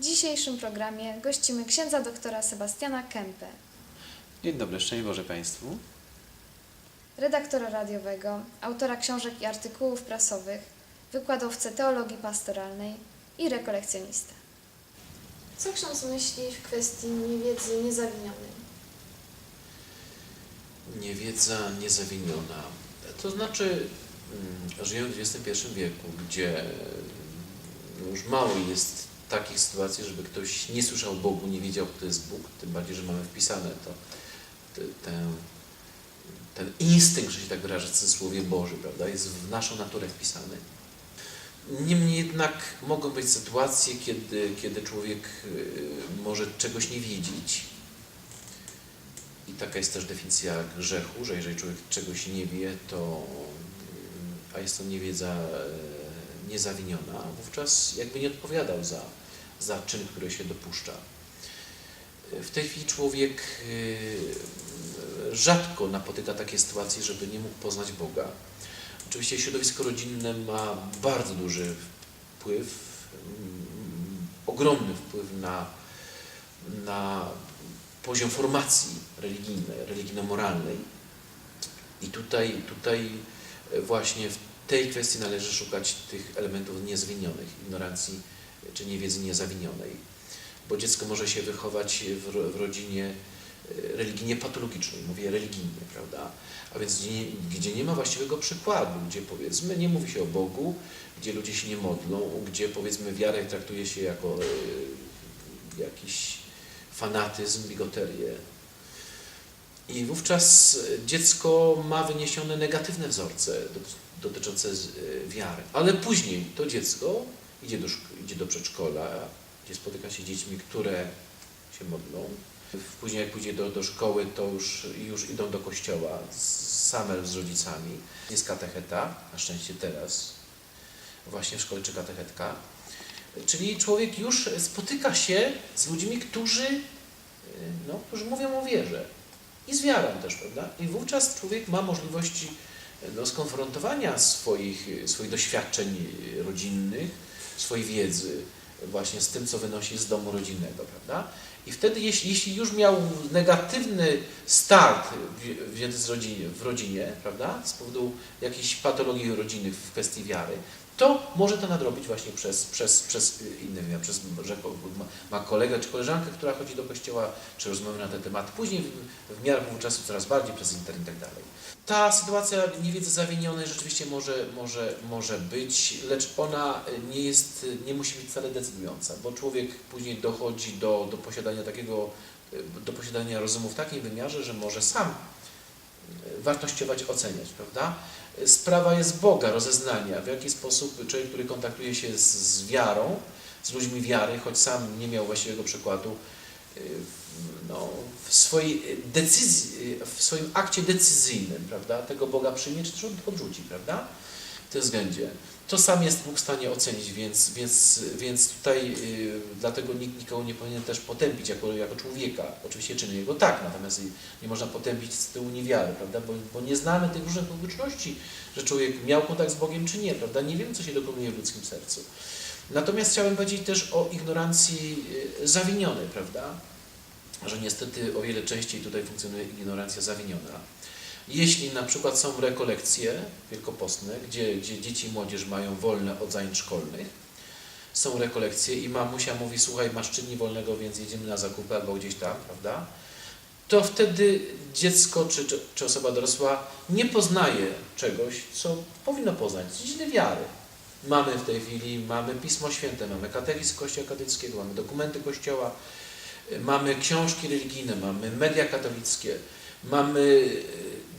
W dzisiejszym programie gościmy księdza doktora Sebastiana Kempę, Dzień dobry, szczęść Boże Państwu. redaktora radiowego, autora książek i artykułów prasowych, wykładowcę teologii pastoralnej i rekolekcjonistę. Co ksiądz myśli w kwestii niewiedzy niezawinionej? Niewiedza niezawiniona. To znaczy, mm, żyjemy w XXI wieku, gdzie mm, już mało jest takich sytuacji, żeby ktoś nie słyszał Bogu, nie wiedział, kto jest Bóg, tym bardziej, że mamy wpisane to, te, tę- ten instynkt, że się tak wyrażę, w cudzysłowie Boży, prawda, jest w naszą naturę wpisany. Niemniej jednak mogą być sytuacje, kiedy, kiedy człowiek y, może czegoś nie wiedzieć, i taka jest też definicja grzechu, że jeżeli człowiek czegoś nie wie, to, mm, a jest to niewiedza e, niezawiniona, wówczas jakby nie odpowiadał za, za czyn, który się dopuszcza. W tej chwili człowiek e, rzadko napotyka takie sytuacje, żeby nie mógł poznać Boga. Oczywiście środowisko rodzinne ma bardzo duży wpływ, mm, ogromny wpływ na, na poziom formacji religijnej, religijno-moralnej. I tutaj, tutaj właśnie w tej kwestii należy szukać tych elementów niezawinionych, ignorancji czy niewiedzy niezawinionej. Bo dziecko może się wychować w, w rodzinie e, religijnie patologicznej, mówię religijnie, prawda? A więc gdzie nie, gdzie nie ma właściwego przykładu, gdzie powiedzmy nie mówi się o Bogu, gdzie ludzie się nie modlą, gdzie powiedzmy wiarę traktuje się jako e, jakiś fanatyzm, bigoterię. I wówczas dziecko ma wyniesione negatywne wzorce dot- dotyczące e, wiary. Ale później to dziecko idzie do, idzie do przedszkola, gdzie spotyka się z dziećmi, które się modlą. Później jak pójdzie do, do szkoły, to już, już idą do kościoła same z rodzicami. Jest katecheta, na szczęście teraz, właśnie w szkole czy katechetka. Czyli człowiek już spotyka się z ludźmi, którzy, y, no, którzy mówią o wierze. I z wiarą też, prawda? I wówczas człowiek ma możliwości y, no, skonfrontowania swoich, y, swoich doświadczeń rodzinnych, swojej wiedzy właśnie z tym, co wynosi z domu rodzinnego, prawda? I wtedy, jeśli, jeśli już miał negatywny start w, w, rodzinie, w rodzinie, prawda, z powodu jakiejś patologii rodziny w kwestii wiary, to może to nadrobić właśnie przez, przez, przez inny wymiar, przez, że ma, ma kolegę czy koleżankę, która chodzi do kościoła, czy rozmowy na ten temat. Później w, w miarę czasu coraz bardziej przez internet i tak dalej. Ta sytuacja niewiedzy zawinionej rzeczywiście może, może, może być, lecz ona nie jest, nie musi być wcale decydująca, bo człowiek później dochodzi do, do posiadania takiego, do posiadania rozumu w takim wymiarze, że może sam wartościować, oceniać, prawda? Sprawa jest Boga, rozeznania, w jaki sposób człowiek, który kontaktuje się z, z wiarą, z ludźmi wiary, choć sam nie miał właściwego przykładu, y, no, w swojej decyzji, w swoim akcie decyzyjnym, prawda, tego Boga przyjmie, czy odrzuci, prawda, w tym względzie. To sam jest Bóg w stanie ocenić, więc, więc, więc tutaj y, dlatego nikt nikogo nie powinien też potępić jako, jako człowieka. Oczywiście czyny jego tak, natomiast nie można potępić z tyłu niewiary, prawda, bo, bo nie znamy tych różnych okoliczności, że człowiek miał kontakt z Bogiem czy nie, prawda, nie wiemy, co się dokonuje w ludzkim sercu. Natomiast chciałem powiedzieć też o ignorancji y, zawinionej, prawda, że niestety o wiele częściej tutaj funkcjonuje ignorancja zawiniona. Jeśli na przykład są rekolekcje wielkopostne, gdzie, gdzie dzieci i młodzież mają wolne od zajęć szkolnych, są rekolekcje i mamusia mówi, słuchaj, masz trzy dni wolnego, więc jedziemy na zakupy albo gdzieś tam, prawda? To wtedy dziecko czy, czy, czy osoba dorosła nie poznaje czegoś, co powinno poznać, dziedziny wiary. Mamy w tej chwili, mamy Pismo Święte, mamy katechizm Kościoła katolickiego, mamy dokumenty Kościoła, y, mamy książki religijne, mamy media katolickie, mamy y,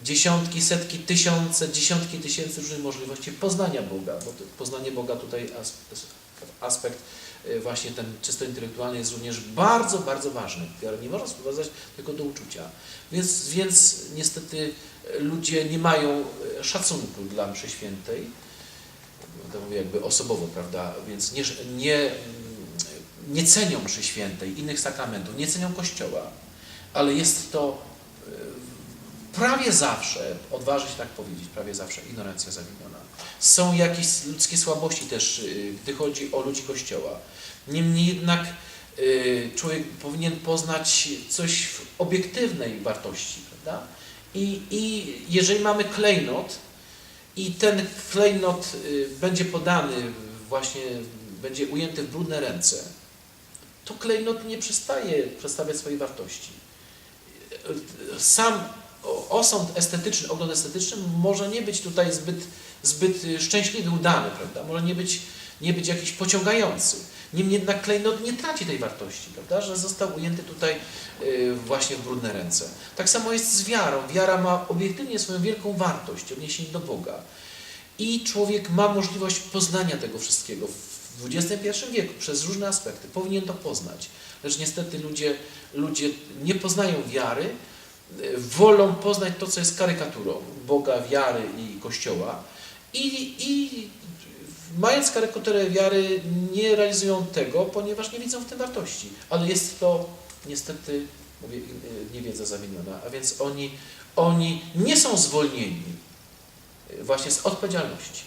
dziesiątki, setki, tysiące, dziesiątki tysięcy różnych możliwości poznania Boga, bo poznanie Boga tutaj as- aspekt y, właśnie ten czysto intelektualny jest również bardzo, bardzo ważny. Wiarę nie można sprowadzać tylko do uczucia. Więc, więc niestety y, ludzie nie mają y, szacunku dla mszy świętej, no to mówię jakby osobowo, prawda, więc nie, nie, mm, nie cenią mszy świętej, innych sakramentów, nie cenią Kościoła, ale jest to prawie zawsze, odważę się tak powiedzieć, prawie zawsze ignorancja zawiniona. Są jakieś ludzkie słabości też, y, gdy chodzi o ludzi Kościoła. Niemniej jednak y, człowiek powinien poznać coś w obiektywnej wartości, prawda? I, I jeżeli mamy klejnot i ten klejnot y, będzie podany, właśnie będzie ujęty w brudne ręce, to klejnot nie przestaje przedstawiać swojej wartości. Sam osąd estetyczny, ogląd estetyczny może nie być tutaj zbyt, zbyt y, szczęśliwy, udany, prawda? Może nie być, nie być jakiś pociągający. Niemniej jednak klejnot nie traci tej wartości, prawda? Że został ujęty tutaj y, właśnie w brudne ręce. Tak samo jest z wiarą. Wiara ma obiektywnie swoją wielką wartość w odniesieniu do Boga. I człowiek ma możliwość poznania tego wszystkiego w XXI wieku przez różne aspekty. Powinien to poznać. Lecz niestety ludzie, ludzie nie poznają wiary, wolą poznać to, co jest karykaturą Boga, wiary i Kościoła. I, i mając karykaturę wiary, nie realizują tego, ponieważ nie widzą w tym wartości. Ale jest to niestety, mówię, niewiedza zamieniona. A więc oni, oni nie są zwolnieni właśnie z odpowiedzialności.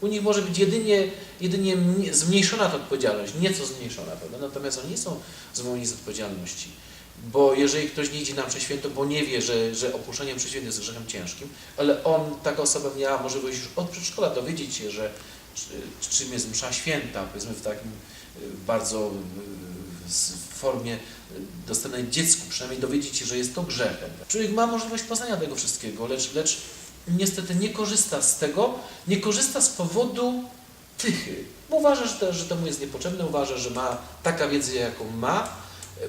U nich może być jedynie, jedynie mnie- zmniejszona ta odpowiedzialność, nieco zmniejszona, prawda? Natomiast oni nie są zwolnieni z odpowiedzialności. Bo jeżeli ktoś nie idzie na mszę świętą, bo nie wie, że, że opuszczenie mszy świętej jest grzechem ciężkim, ale on, taka osoba miała możliwość już od przedszkola dowiedzieć się, że czy- czym jest msza święta, powiedzmy w takim y, bardzo y, w formie y, dostępnej dziecku, przynajmniej dowiedzieć się, że jest to grzechem. Człowiek ma możliwość poznania tego wszystkiego, lecz, lecz niestety nie korzysta z tego, nie korzysta z powodu pychy. Bo uważa, że to, że to mu jest niepotrzebne, uważa, że ma taka wiedza, jaką ma,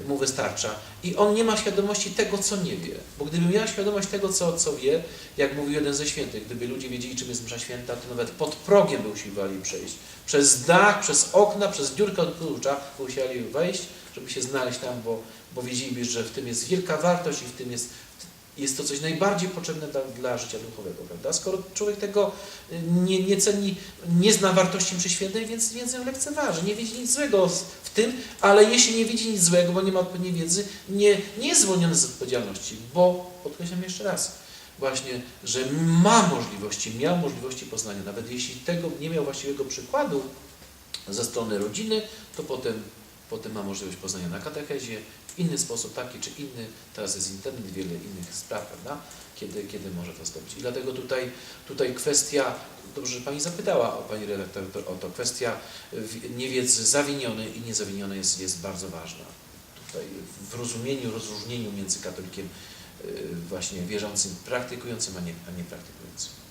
mu wystarcza. I on nie ma świadomości tego, co nie wie. Bo gdyby miał świadomość tego, co, co wie, jak mówił jeden ze świętych, gdyby ludzie wiedzieli, czym jest msza święta, to nawet pod progiem by usiłowali przejść. Przez dach, przez okna, przez dziurkę od klucza usiłowali wejść, żeby się znaleźć tam, bo, bo wiedzieliby, że w tym jest wielka wartość i w tym jest, jest to coś najbardziej potrzebne dla, dla życia duchowego, prawda? Skoro człowiek tego y, nie, nie ceni, nie zna wartości mszy świętej, więc, więc ją lekceważy. Nie widzi nic złego w tym, ale jeśli nie widzi nic złego, bo nie ma odpowiedniej wiedzy, nie, nie jest zwolniony z odpowiedzialności, bo, podkreślam jeszcze raz, właśnie, że ma możliwości, miał możliwości poznania, nawet jeśli tego nie miał właściwego przykładu ze strony rodziny, to potem, potem ma możliwość poznania na katechezie, w inny sposób, taki czy inny, teraz jest internet, wiele innych spraw, prawda, kiedy, kiedy może to zrobić. I dlatego tutaj, tutaj kwestia, dobrze, że Pani zapytała, o, Pani redaktor, o to, kwestia niewiedzy zawinionej i niezawinionej jest, jest bardzo ważna. Tutaj w rozumieniu, rozróżnieniu między katolikiem y, właśnie wierzącym, praktykującym, a nie, a nie praktykującym.